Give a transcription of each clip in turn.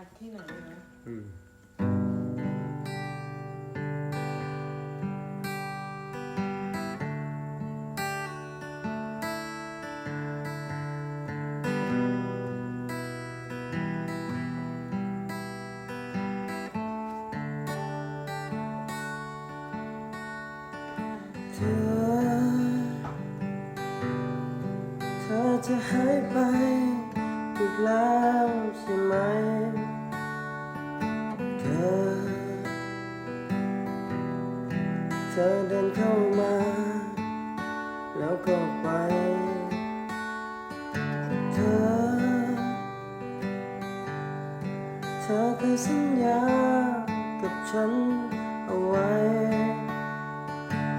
อัดที่ไหนนะอืมเธอเธอจะหายไป อีกแล้วใช่ไหม เธอ เธอเดินเข้ามา แล้วก็ไป เธอ เธอเคยสัญญากับฉันเอาไว้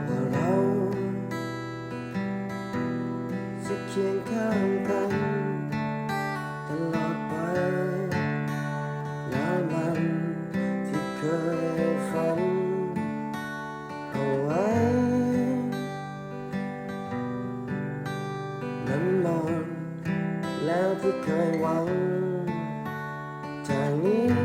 ว่าเราจะเคียงข้างกัน นั้นนอดแล้วที่เคยหวังจากนี้